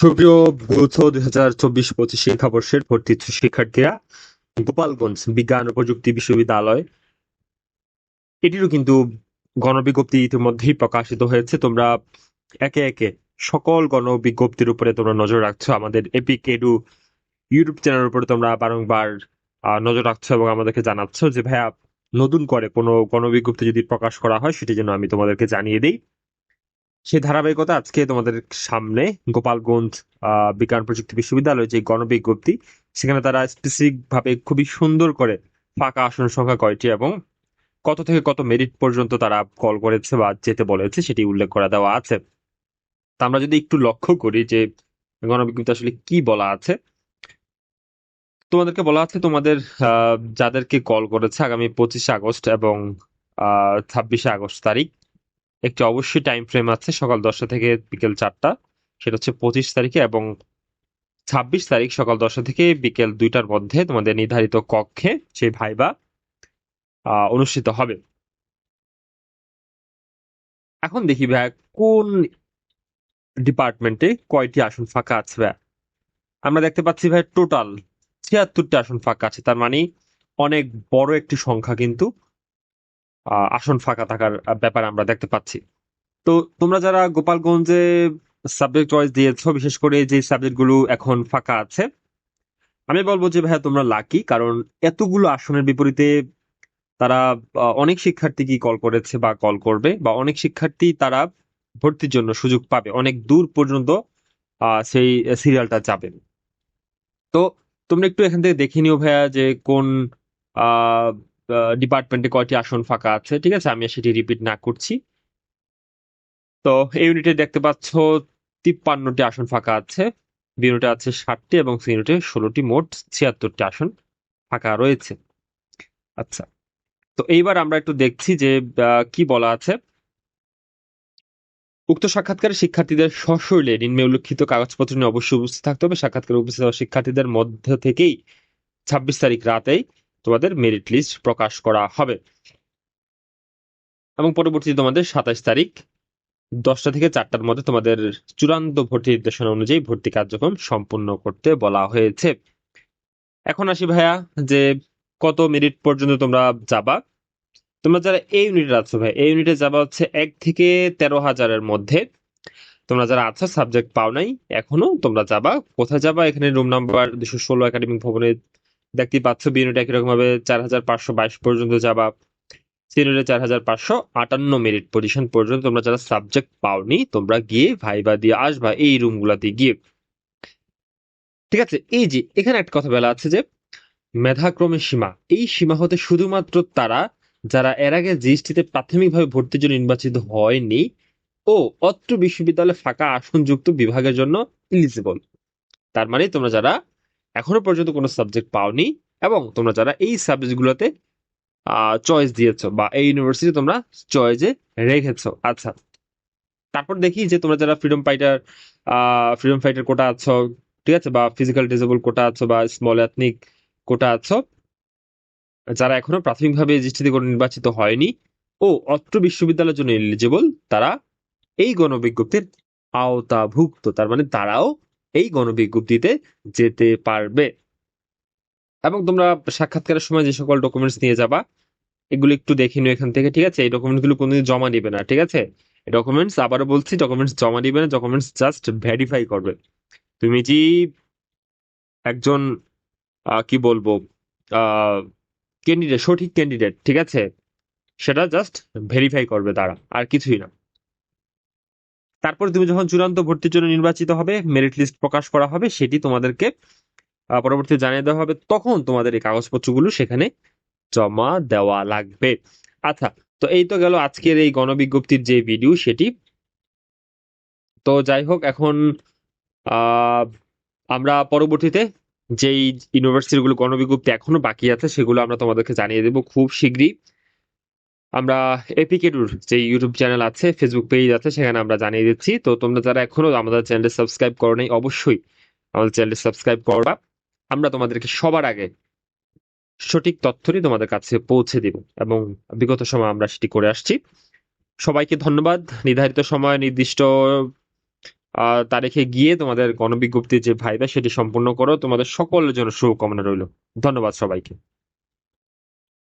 সুপ্রিয় ভৌত দুই হাজার চব্বিশ পঁচিশ শিক্ষাবর্ষের ভর্তি শিক্ষার্থীরা, গোপালগঞ্জ বিজ্ঞান ও প্রযুক্তি বিশ্ববিদ্যালয়, এটিরও কিন্তু গণবিজ্ঞপ্তি ইতিমধ্যেই প্রকাশিত হয়েছে। তোমরা একে একে সকল গণবিজ্ঞপ্তির উপরে তোমরা নজর রাখছো। আমাদের এপিক এডু ইউটিউব চ্যানেলের উপরে তোমরা বারংবার নজর রাখছো এবং আমাদেরকে জানাচ্ছ যে, ভাইয়া, নতুন করে কোনো গণবিজ্ঞপ্তি যদি প্রকাশ করা হয়, সেটি যেন আমি তোমাদেরকে জানিয়ে দিই। সেই ধারাবাহিকতা আজকে তোমাদের সামনে গোপালগঞ্জ বিজ্ঞান প্রযুক্তি বিশ্ববিদ্যালয়ের যে গণবিজ্ঞপ্তি, সেখানে তারা স্পেসিফিক ভাবে খুবই সুন্দর করে ফাঁকা আসন সংখ্যা কয়টি এবং কত থেকে কত মেরিট পর্যন্ত তারা কল করেছে বা যেতে বলেছে সেটি উল্লেখ করা দেওয়া আছে। তা আমরা যদি একটু লক্ষ্য করি যে গণবিজ্ঞপ্তি আসলে কি বলা আছে, তোমাদেরকে বলা আছে তোমাদের যাদেরকে কল করেছে আগামী পঁচিশে আগস্ট এবং ছাব্বিশে আগস্ট তারিখ একটি অবশ্যই টাইম ফ্রেম আছে সকাল দশটা থেকে বিকেল চারটা। সেটা হচ্ছে পঁচিশ তারিখে এবং ছাব্বিশ তারিখ সকাল দশটা থেকে বিকেল দুইটার মধ্যে তোমাদের নির্ধারিত কক্ষে সেই ভাইবা অনুষ্ঠিত হবে। এখন দেখি ভাই কোন ডিপার্টমেন্টে কয়টি আসন ফাঁকা আছে ভাই আমরা দেখতে পাচ্ছি ভাই টোটাল ছিয়াত্তরটি আসন ফাঁকা আছে। তার মানে অনেক বড় একটি সংখ্যা কিন্তু আসন ফাঁকা থাকার ব্যাপার আমরা দেখতে পাচ্ছি। তো তোমরা যারা গোপালগঞ্জে সাবজেক্ট চয়েস দিয়েছ, বিশেষ করে যে সাবজেক্টগুলো এখন ফাঁকা আছে, আমি বলব যে ভাইয়া তোমরা লাকি কারণ এতগুলো আসনের বিপরীতে তারা অনেক শিক্ষার্থী কি কল করেছে বা কল করবে, বা অনেক শিক্ষার্থী তারা ভর্তির জন্য সুযোগ পাবে, অনেক দূর পর্যন্ত সেই সিরিয়ালটা যাবে। তো তোমরা একটু এখান থেকে দেখে নিও ভাইয়া যে কোন ডিপার্টমেন্টে কয়টি আসন ফাঁকা আছে, ঠিক আছে? আমি সেটি রিপিট না করছি। তো এই ইউনিটে দেখতে পাচ্ছ তিপ্পান্নটি আসন ফাঁকা আছে। বি ইউনিটে আছে ষাটটি এবং সি ইউনিটে ষোলোটি, মোট ছিয়াত্তরটি আসন ফাঁকা রয়েছে। আচ্ছা তো এইবার আমরা একটু দেখছি যে কি বলা আছে। উক্ত সাক্ষাৎকারে শিক্ষার্থীদের সশরীরে নিম্নে উল্লেখিত কাগজপত্র নিয়ে অবশ্যই উপস্থিত থাকতে হবে। সাক্ষাৎকারে উপস্থিত শিক্ষার্থীদের মধ্য থেকেই ছাব্বিশ তারিখ রাতেই তোমাদের মেরিট লিস্ট প্রকাশ করা হবে। এবং পরবর্তীতে তোমাদের সাতাশ তারিখ দশটা থেকে চারটার মধ্যে তোমাদের চূড়ান্ত ভর্তি নির্দেশনা অনুযায়ী ভর্তি কার্যক্রম সম্পূর্ণ করতে বলা হয়েছে। এখন আসি ভাইয়া, যে কত মিনিট পর্যন্ত তোমরা যাবা? তোমরা যারা এই ইউনিটে আছো ভাই এই ইউনিটে যাবা হচ্ছে এক থেকে তেরো হাজারের মধ্যে। তোমরা যারা আছো সাবজেক্ট পাও নাই, এখনও তোমরা যাবা। কোথায় যাবা? এখানে রুম নাম্বার দুশো ষোলো একাডেমিক ভবনে দেখতেই পাচ্ছ বি একই রকম ভাবে চার হাজার পাঁচশো বাইশ পর্যন্ত যাবা সি ইউনিটে চার হাজার পাঁচশো আটান্ন মেরিট পজিশন পর্যন্ত তোমরা যারা সাবজেক্ট পাওনি, তোমরা গিয়ে ভাইবা দিয়ে আসবা এই রুমগুলাতে গিয়ে। ঠিক আছে, এই যে এখানে একটা কথা বলা আছে যে মেধাক্রমের সীমা, এই সীমা হতে শুধুমাত্র তারা যারা এর আগে জিএসটিতে প্রাথমিকভাবে ভর্তির জন্য নির্বাচিত হয়নি ও অত্র বিশ্ববিদ্যালয়ে ফাঁকা আসনযুক্ত বিভাগের জন্য ইলিজিবল তার মানে তোমরা যারা এখনও পর্যন্ত কোনো সাবজেক্ট পাওনি এবং তোমরা যারা এই সাবজেক্টগুলোতে চয়েস দিয়েছ বা এই ইউনিভার্সিটি তোমরা চয়েসে রেখেছো। আচ্ছা তারপর দেখি যে তোমরা যারা freedom fighter freedom fighter quota আছো, ঠিক আছে, বা ফিজিক্যাল ডিসেবল কোটা আছো বা স্মল এথনিক কোটা আছো, যারা এখনও প্রাথমিকভাবে জিএসটিতে কোনো নির্বাচিত হয়নি, ও অত্র বিশ্ববিদ্যালয়ের জন্য এলিজিবল তারা এই গণবিজ্ঞপ্তির আওতাভুক্ত। তার মানে তারাও এই গণবিজ্ঞপ্তিতে যেতে পারবে। এবং তোমরা সাক্ষাৎকারের সময় যে সকল ডকুমেন্টস নিয়ে যাবা, এগুলো একটু দেখে নিও এখান থেকে, ঠিক আছে? এই ডকুমেন্টগুলো কোনোদিন জমা দিবে না, ঠিক আছে? ডকুমেন্টস আবারও বলছি ডকুমেন্টস জমা দিবে না ডকুমেন্টস জাস্ট ভেরিফাই করবে। তুমি যে একজন কি বলব ক্যান্ডিডেট সঠিক ক্যান্ডিডেট ঠিক আছে? সেটা জাস্ট ভেরিফাই করবে তারা আর কিছুই না। তারপর তুমি যখন চূড়ান্ত ভর্তির জন্য নির্বাচিত হবে মেরিট লিস্ট প্রকাশ করা হবে সেটি তোমাদেরকে আহ, পরবর্তীতে জানিয়ে দেওয়া হবে। তখন তোমাদের এই কাগজপত্রগুলো সেখানে জমা দেওয়া লাগবে। আচ্ছা তো এই তো গেল আজকের এই গণবিজ্ঞপ্তির যে ভিডিও সেটি। তো যাই হোক এখন আমরা পরবর্তীতে যেই ইউনিভার্সিটিগুলো গণবিজ্ঞপ্তি এখনও বাকি আছে সেগুলো আমরা তোমাদেরকে জানিয়ে দেবো খুব শীঘ্রই। আমরা এপিকেডুর যে ইউটিউব চ্যানেল আছে ফেসবুক পেজ আছে, সেখানে আমরা জানিয়ে দিচ্ছি। তো তোমরা যারা এখনও আমাদের চ্যানেলটি সাবস্ক্রাইব করো নাই অবশ্যই আমাদের চ্যানেলটি সাবস্ক্রাইব করবা। আমরা তোমাদেরকে সবার আগে সঠিক তথ্যটি তোমাদের কাছে পৌঁছে দিব এবং বিগত সময় আমরা সেটি করে আসছি। সবাইকে ধন্যবাদ। নির্ধারিত সময়, নির্দিষ্ট তারিখে গিয়ে তোমাদের গণবিজ্ঞপ্তির যে ভাইবা সেটি সম্পূর্ণ করো। তোমাদের সকলের জন্য শুভকামনা রইল। ধন্যবাদ সবাইকে।